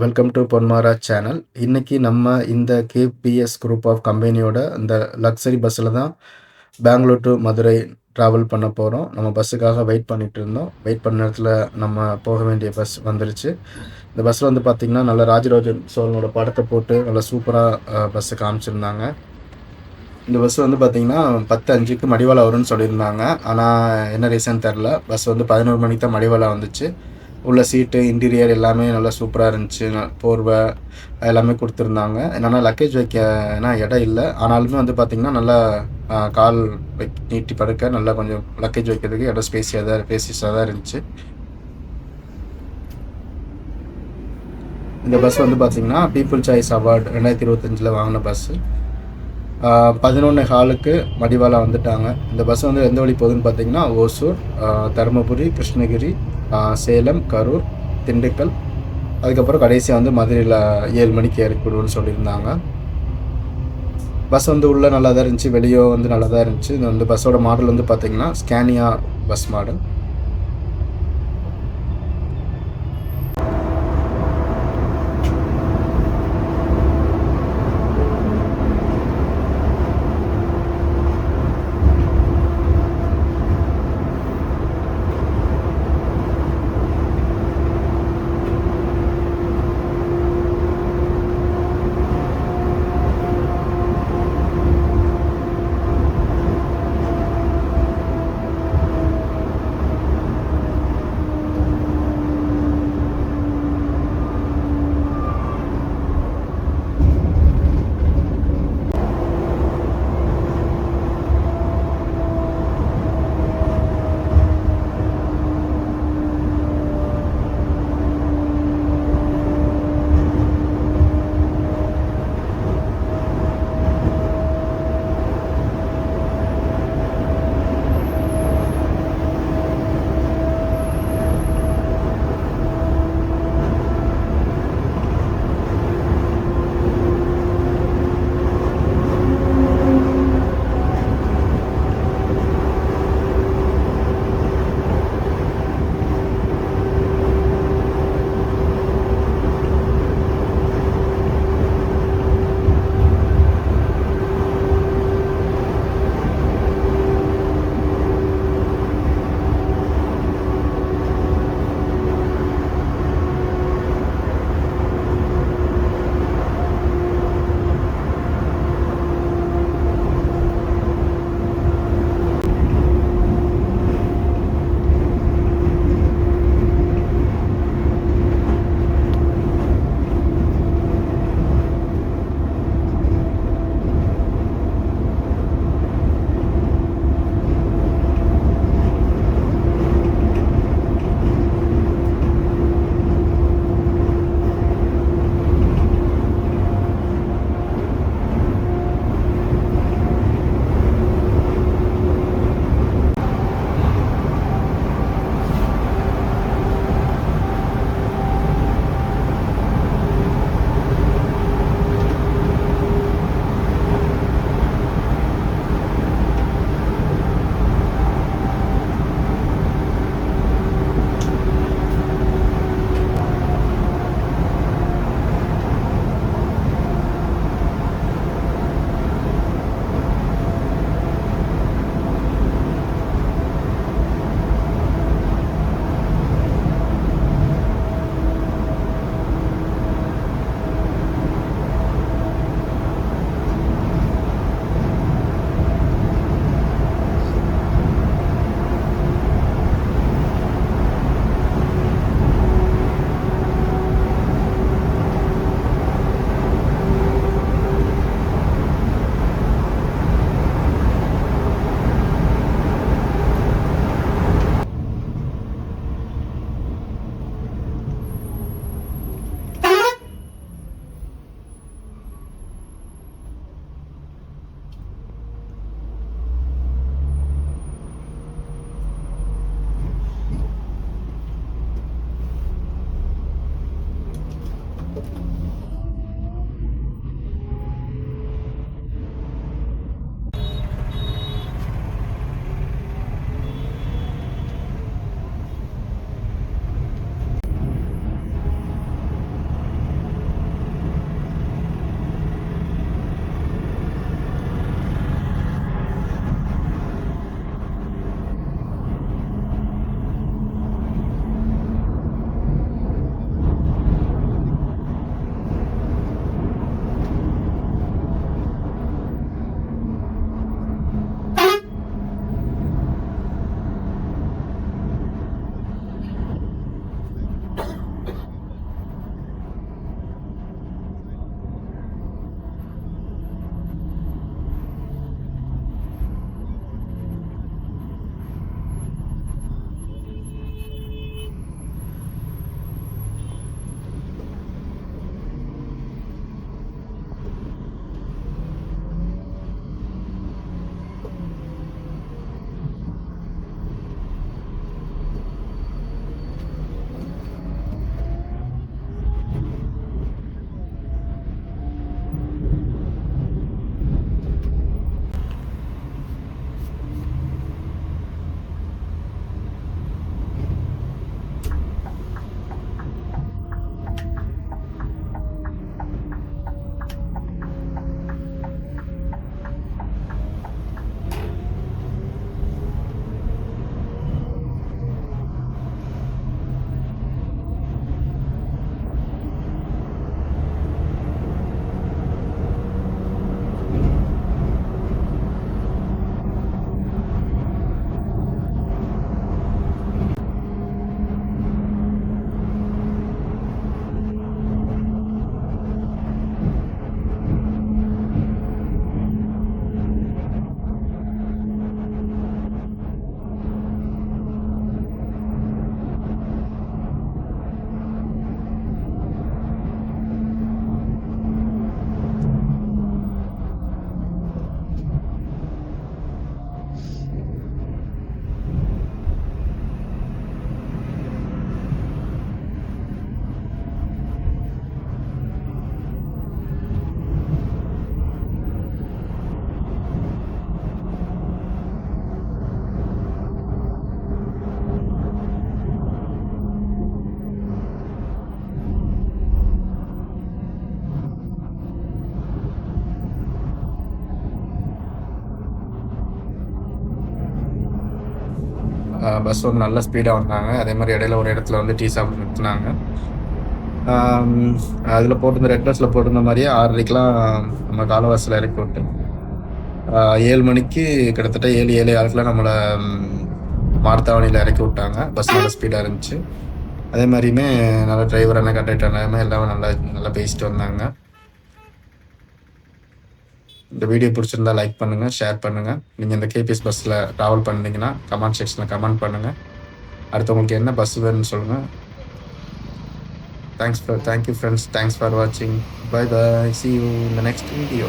Welcome to பொன்மாரா channel இன்னைக்கு நம்ம இந்த கேபிஎஸ் குரூப் ஆஃப் கம்பெனியோட இந்த லக்ஸரி பஸ்ஸில் தான் பெங்களூர் டு மதுரை ட்ராவல் பண்ண போகிறோம் நம்ம பஸ்ஸுக்காக வெயிட் பண்ணிட்டு இருந்தோம். வெயிட் பண்ண நேரத்தில் நம்ம போக வேண்டிய பஸ் வந்துருச்சு. இந்த பஸ்ஸில் வந்து பார்த்திங்கன்னா நல்ல ராஜராஜன் சோழனோட படத்தை போட்டு நல்ல சூப்பராக பஸ்ஸை காமிச்சிருந்தாங்க. இந்த பஸ் வந்து பார்த்திங்கன்னா பத்து அஞ்சுக்கு மடிவாளா வரும்னு சொல்லியிருந்தாங்க. ஆனால் என்ன ரீசன் தெரில பஸ் வந்து பதினோரு மணிக்கு தான் மடிவாளா வந்துச்சு. உள்ள சீட்டு இன்டீரியர் எல்லாமே நல்லா சூப்பராக இருந்துச்சு. ந- போர்வை எல்லாமே கொடுத்துருந்தாங்க. என்னென்னா லக்கேஜ் வைக்க ஏன்னா இடம் இல்லை. ஆனாலுமே வந்து பார்த்திங்கன்னா நல்லா கால் வை நீட்டி படுக்க நல்லா கொஞ்சம் லக்கேஜ் வைக்கிறதுக்கு இடம் ஸ்பேஸியாக தான் ஸ்பேசியஸாக தான் இருந்துச்சு. இந்த பஸ் வந்து பார்த்திங்கன்னா பீப்புள் சாய்ஸ் அவார்டு ரெண்டாயிரத்தி இருபத்தஞ்சில் வாங்கின பஸ்ஸு பதினொன்று ஹாலுக்கு மடிவாலா வந்துட்டாங்க. இந்த பஸ் வந்து எந்த வழி போகுதுன்னு பார்த்தீங்கன்னா ஓசூர் தருமபுரி கிருஷ்ணகிரி சேலம் கரூர் திண்டுக்கல். அதுக்கப்புறம் கடைசியாக வந்து மதுரையில் ஏழு மணிக்கு இறக்கிவிடுவோம்னு சொல்லியிருந்தாங்க. பஸ் வந்து உள்ளே நல்லா தான் இருந்துச்சு வெளியே வந்து நல்லா தான் இருந்துச்சு. இந்த வந்து பஸ்ஸோட மாடல் வந்து பார்த்தீங்கன்னா ஸ்கேனியா பஸ் மாடல் பஸ் வந்து நல்ல ஸ்பீடாக வந்தாங்க. அதே மாதிரி இடையில ஒரு இடத்துல வந்து டீ சாப்பிட நிறுத்துனாங்க. அதில் போட்டிருந்த ரெட் பஸ்ஸில் போட்டிருந்த மாதிரியே ஆறரைக்கெலாம் நம்ம காலவாசில் இறக்கி விட்டு, ஏழு மணிக்கு கிட்டத்தட்ட 7, 7:15க்குலாம் நம்மள நம்மளை மார்த்தாவணியில் இறக்கி விட்டாங்க. பஸ் நல்ல ஸ்பீடாக இருந்துச்சு. அதே மாதிரியுமே நல்ல டிரைவர் அண்ணன், கண்டக்டர் அண்ணன் எல்லாமே நல்லா நல்லா பேசிட்டு வந்தாங்க. இந்த வீடியோ பிடிச்சிருந்தா லைக் பண்ணுங்க, ஷேர் பண்ணுங்க. நீங்க இந்த கேபிஎஸ் பஸ்ல டிராவல் பண்ணீங்கன்னா, கமெண்ட் செக்ஷன்ல கமெண்ட் பண்ணுங்க. அடுத்து உங்களுக்கு என்ன பஸ் வேணும்னு சொல்லுங்க. Thanks for thank you thanks for வாட்சிங். Bye bye. சீ யூ இந்த த நெக்ஸ்ட் வீடியோ.